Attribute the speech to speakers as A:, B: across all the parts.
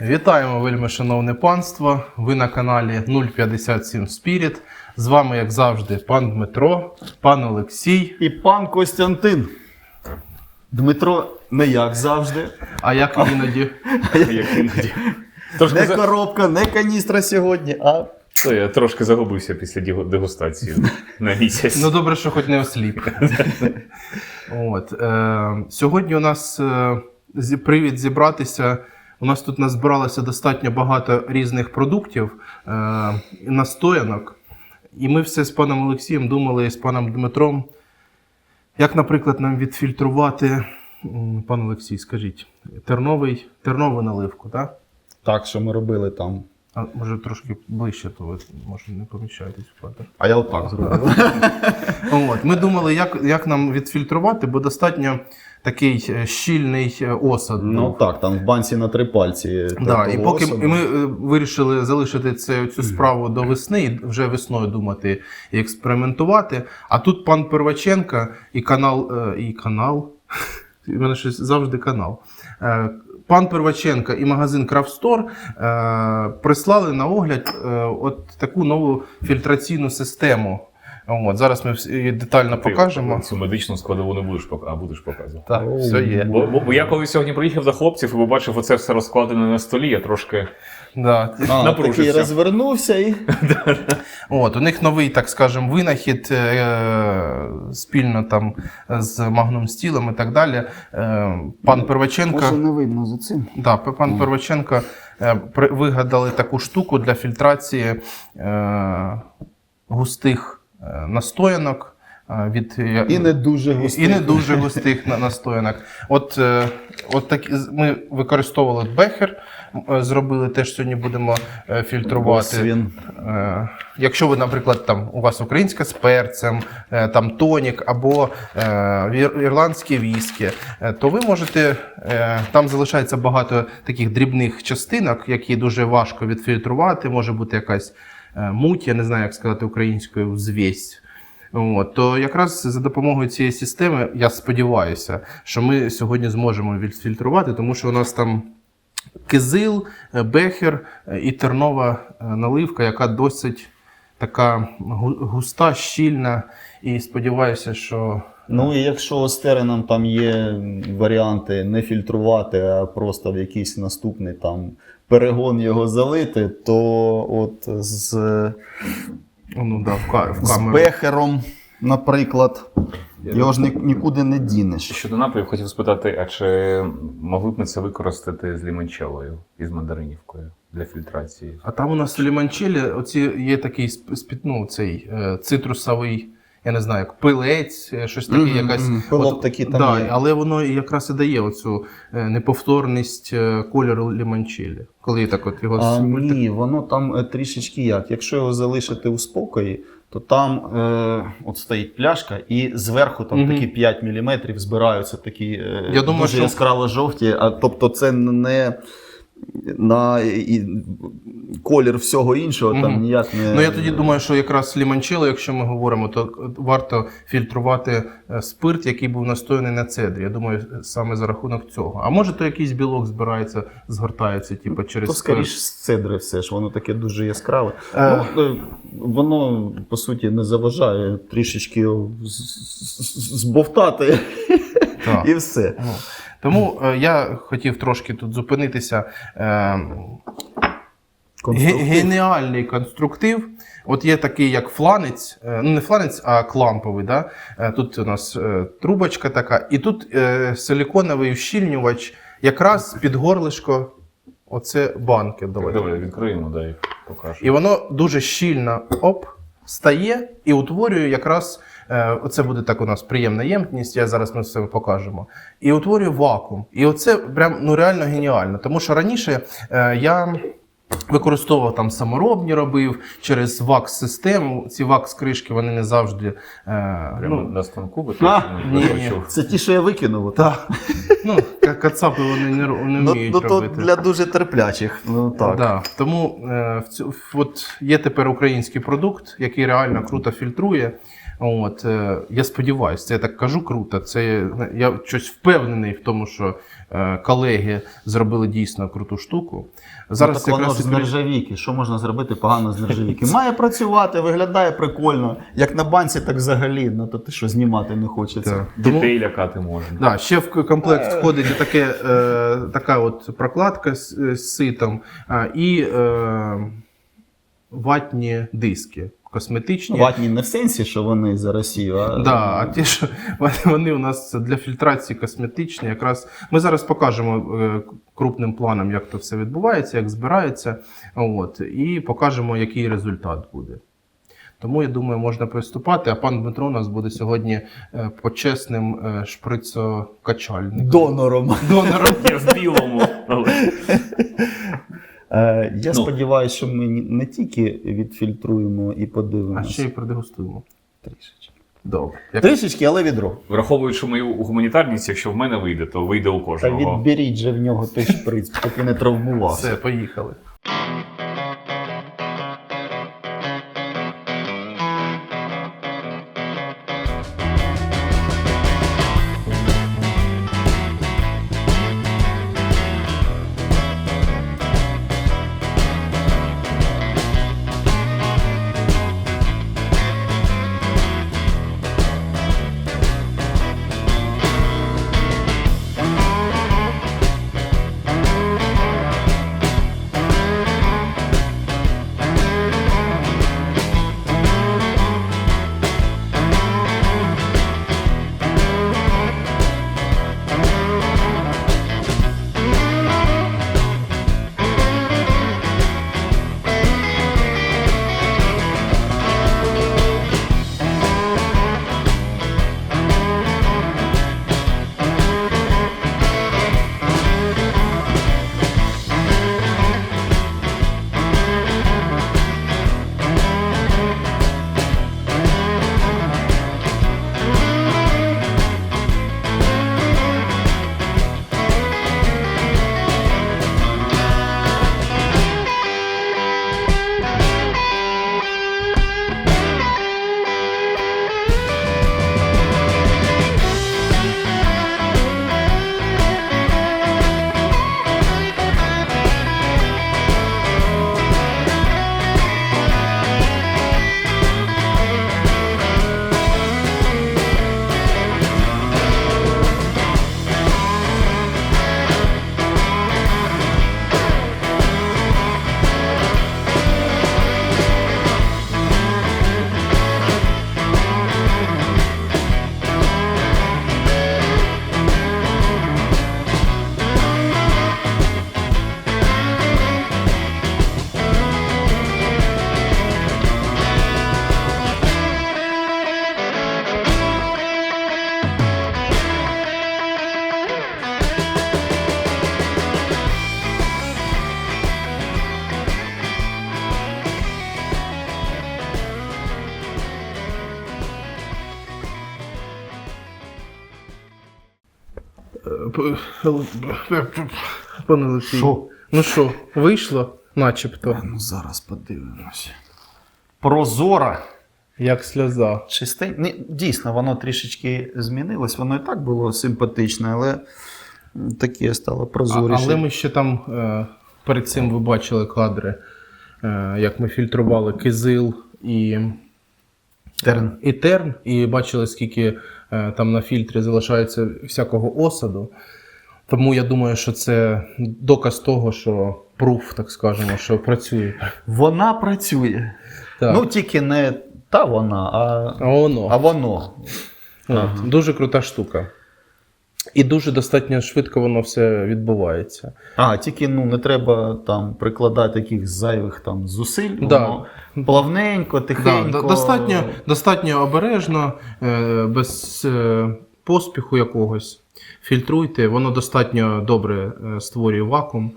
A: Вітаємо, вельми шановне панство. Ви на каналі 057 Spirit. З вами, як завжди, пан Дмитро, пан Олексій.
B: І пан Костянтин. Дмитро не як завжди.
A: А як іноді?
C: Як іноді. Трошки,
B: Не
C: за...
B: коробка, не каністра сьогодні, а
C: Та я трошки загубився після дегустації на місяць.
A: Ну добре, що хоч не осліп. От, е, сьогодні у нас е, привід зібратися. У нас тут назбиралося достатньо багато різних продуктів, е, настоянок. І ми все з паном Олексієм думали, і з паном Дмитром, як, наприклад, нам відфільтрувати, пан Олексій, скажіть, терновий, тернову наливку, так?
B: так, що ми робили там.
A: А може трошки ближче, то ви може не поміщаєтесь в кадр.
B: А я отак зробив.
A: От, ми думали, як, як нам відфільтрувати, бо достатньо такий е, щільний е, осад.
B: Ну так, там в банці на три пальці.
A: Да, і поки
B: осаду.
A: і ми е, вирішили залишити це, цю справу до весни, і вже весною думати і експериментувати. А тут пан Перваченко і канал, е, і канал. У мене щось завжди канал. Пан Перваченко і магазин Крафстор е, прислали на огляд е, от таку нову фільтраційну систему. От, зараз ми всі її детально
C: Ти
A: покажемо.
C: Цю медичну складову не будеш показувати, а будеш показувати.
A: Так,
B: Оу.
A: все є.
C: Бо, бо, бо я коли сьогодні приїхав до хлопців і побачив оце все розкладене на столі, я трошки.
A: Да.
B: а,
C: напружився.
B: такий розвернувся і.
A: От, у них новий, так скажем, винахід е, спільно там з Magnum Steel і так далі. Е, пан Перваченко,
B: не видно за цим.
A: да, пан Перваченко е, вигадали таку штуку для фільтрації е, густих настоянок. е, Від, е,
B: І не дуже густий.
A: і не дуже густих настоянок. От, е, от так, ми використовували бехер, е, зробили теж сьогодні будемо е, фільтрувати.
B: він.
A: Е, Якщо ви, наприклад, там у вас українська з перцем, е, там тонік або е, ірландські віскі, е, то ви можете е, там залишається багато таких дрібних частинок, які дуже важко відфільтрувати. Може бути якась е, муть, я не знаю, як сказати українською, взвість. От, то якраз за допомогою цієї системи, я сподіваюся, що ми сьогодні зможемо відфільтрувати, тому що у нас там кизил, е, бехер е, і тернова е, наливка, яка досить така густа, щільна. І сподіваюся, що
B: Ну і якщо у стереном там є варіанти не фільтрувати, а просто в якийсь наступний там перегон його залити, то от з,
A: ну, да, в, ка- в
B: з
A: камеру.
B: бехером, наприклад, його ж ні- нікуди не дінеш.
C: Щодо напоїв, хотів спитати, а чи могли б ми це використати з лімончелою і з мандаринівкою для фільтрації?
A: А там у нас в ліманчелі оці є такий сп- спі- ну, цей е, цитрусовий, я не знаю, як пилець, е, щось таке,
B: Мгм,
A: якась.
B: Пилок такий там
A: да,
B: є.
A: Але воно якраз і дає оцю е, неповторність е, кольору ліманчелі. Коли так от його
B: А,
A: з-
B: ні, воно там трішечки як. Якщо його залишити у спокої, то там е, от стоїть пляшка, і зверху там
A: Мгм.
B: такі 5 мм збираються такі е,
A: Я думаю,
B: дуже
A: що-
B: яскраво жовті. А тобто це не на і, колір всього іншого, там ніяк не.
A: Ну я тоді думаю, що якраз ліманчело, якщо ми говоримо, то варто фільтрувати е, спирт, який був настояний на цедрі. Я думаю, саме за рахунок цього. А може, то якийсь білок збирається, згортається, типу, через
B: То скоріш з цедри все ж, воно таке дуже яскраве.
A: Е.
B: Ну, е, воно, по суті, не заважає трішечки збовтати. І все.
A: Ну, Тому е, я хотів трошки тут зупинитися. Е, Геніальний конструктив. От є такий, як фланець, е, ну не фланець, а кламповий. Да? Тут у нас трубочка така, і тут силіконовий ущільнювач, якраз під горлишко. Оце банки. Давайте.
C: Давай відкриємо, дай покажу.
A: І воно дуже щільно оп, стає і утворює якраз. Е, Оце буде так у нас приємна ємність, я зараз ми все покажемо. І утворює вакуум. І оце прям ну реально геніально. Тому що раніше е, я використовував там саморобні, робив через вакс-систему. Ці вакс-кришки вони не завжди. Е,
C: Прямо
A: ну,
C: на станку
B: А,
A: ні, ні.
B: Це ті, що я викинув. от.
A: та, ну, кацапи вони не, не
B: Ну,
A: вміють
B: ну то
A: робити.
B: для дуже терплячих. Ну так.
A: Да. Тому е, в цю, от є тепер український продукт, який реально круто фільтрує. От, е, я сподіваюся, це я так кажу круто. Це я щось впевнений в тому, що е, колеги зробили дійсно круту штуку.
B: Зараз так воно ж з нержавійки. Що можна зробити погано з нержавійки? Має працювати, виглядає прикольно. Як на банці, так взагалі. Ну то ти що знімати не хочеться.
C: Дітей лякати можна.
A: Да, ще в комплект входить таке, е, така от прокладка з, з ситом а, і е, ватні диски косметичні.
B: Ватні не в сенсі, що вони за Росію, а
A: Да, а ті ж вони у нас для фільтрації косметичні. Якраз ми зараз покажемо е, крупним планом, як то все відбувається, як збирається. От, і покажемо, який результат буде. Тому я думаю, можна приступати. А пан Дмитро у нас буде сьогодні е, почесним е, шприцокачальником.
B: донором.
A: Донором.
C: Я в білому.
B: Е, я
C: Ну.
B: сподіваюся, що ми не тільки відфільтруємо і подивимося.
A: А ще й продегустуємо.
B: Трішечки.
A: Добре.
B: Трішечки, але відро.
C: Враховуючи мою гуманітарність, якщо в мене вийде, то вийде у
B: Та
C: кожного.
B: відберіть же в нього той шприц, поки не травмувався.
A: Все, поїхали. Пане Олексій,
B: Що?
A: ну що, вийшло, начебто,
B: Ну зараз подивимося. Прозора.
A: як сльоза.
B: Чистень... Ні, дійсно, воно трішечки змінилось. Воно і так було симпатичне, але таке стало
A: А,
B: прозоріше.
A: але ми ще там е, перед цим ви бачили кадри, е, як ми фільтрували кизил і
B: Терн.
A: і терн, і бачили, скільки е, там на фільтрі залишається всякого осаду. Тому я думаю, що це доказ того, що пруф, так скажемо, що працює.
B: Вона працює.
A: Так.
B: Ну, тільки не та вона, а,
A: а воно.
B: а воно.
A: От, Дуже крута штука. І дуже достатньо швидко воно все відбувається.
B: А, тільки ну, не треба там прикладати якихось зайвих там зусиль.
A: Да.
B: Воно плавненько, тихенько.
A: до- достатньо, достатньо обережно, е, без е, поспіху якогось. Фільтруйте, воно достатньо добре е, створює вакуум.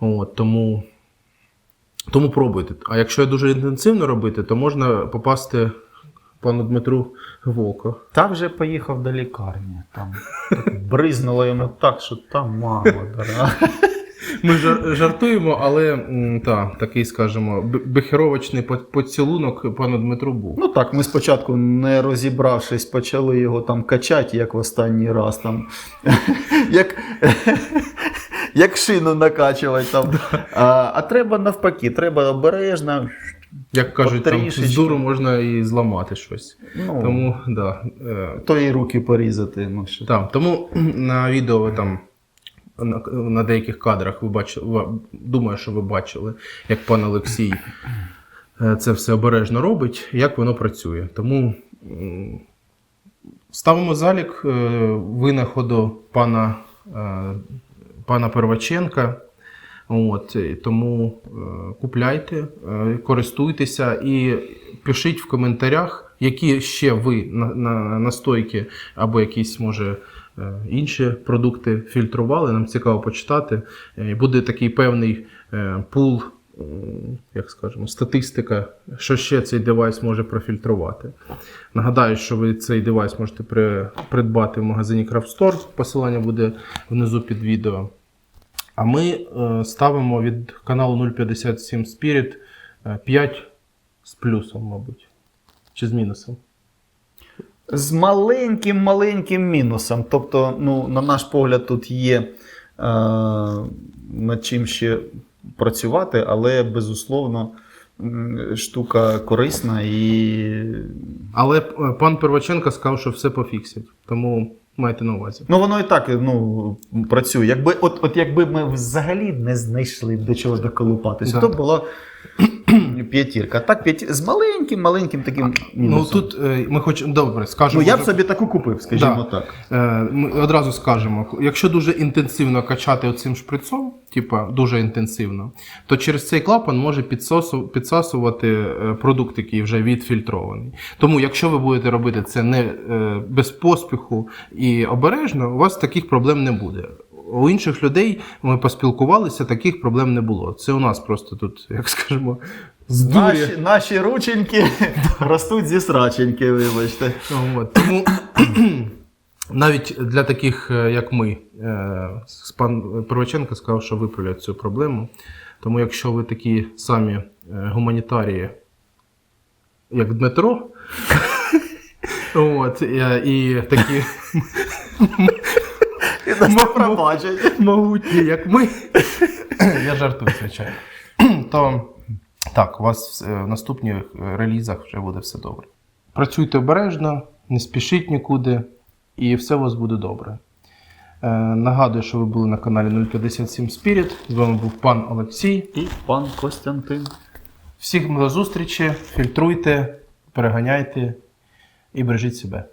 A: От, тому, тому пробуйте. А якщо дуже інтенсивно робити, то можна попасти пану Дмитру в око.
B: Та вже поїхав до лікарні. Там бризнуло йому так, що там мама дорога.
A: Ми жар- жартуємо, але м, та, такий, скажімо, б- бехеровочний по- поцілунок пану Дмитру був.
B: Ну так, ми спочатку, не розібравшись, почали його там качати, як в останній раз. Там, як, як шину накачувати. Там. А, а треба навпаки, треба обережно.
A: Як кажуть, там,
B: Потрішечки.
A: з дуру можна і зламати щось.
B: Ну,
A: Тому, да, е,
B: то і руки порізати. Ну, що.
A: Так, тому на відео ви там на, деяких кадрах ви бачили, думаю, що ви бачили, як пан Олексій е, це все обережно робить, як воно працює. Тому ставимо залік е, винаходу пана, е, пана Перваченка. От, тому купляйте, користуйтеся і пишіть в коментарях, які ще ви на, на, настойки або якісь, може, інші продукти фільтрували. Нам цікаво почитати. Е, і Буде такий певний е, пул, як скажемо, статистика, що ще цей девайс може профільтрувати. Нагадаю, що ви цей девайс можете придбати в магазині Craft Store. Посилання буде внизу під відео. А ми е, ставимо від каналу 057 Spirit е, 5 з плюсом, мабуть. Чи з мінусом.
B: З маленьким-маленьким мінусом. Тобто, ну, на наш погляд, тут є е, над чим ще працювати, але безусловно штука корисна і.
A: Але е, пан Перваченко сказав, що все пофіксять. Тому майте на увазі.
B: Ну, воно і так ну, працює. Якби, от, от якби ми взагалі не знайшли до чого доколупатися,
A: Да.
B: то була п'ятірка. Так, п'ятір... з маленьким-маленьким таким
A: Ну тут е, ми хочемо добре, скажемо.
B: ну, я б собі таку купив, скажімо
A: Да.
B: так.
A: Е, Ми одразу скажемо, якщо дуже інтенсивно качати оцим шприцом, типа дуже інтенсивно, то через цей клапан може підсосу- підсасувати е, продукт, який вже відфільтрований. Тому, якщо ви будете робити це не е, без поспіху і обережно, у вас таких проблем не буде. У інших людей ми поспілкувалися, таких проблем не було. Це у нас просто тут, як скажемо, з дурі.
B: Наші, наші рученьки ростуть зі сраченьки, вибачте.
A: От, тому навіть для таких, е, як ми, е, пан Перваченко сказав, що виправлять цю проблему. Тому якщо ви такі самі е, гуманітарії, як Дмитро, от, і такі
B: пробачать.
A: могутні, як ми, я жартую, звичайно, то так, у вас е, в наступних е, релізах вже буде все добре. Працюйте обережно, не спішіть нікуди, і все у вас буде добре. Е, нагадую, що ви були на каналі 057 Spirit. З вами був пан Олексій.
B: І пан Костянтин.
A: Всіх до зустрічі, фільтруйте, переганяйте і бережіть себе.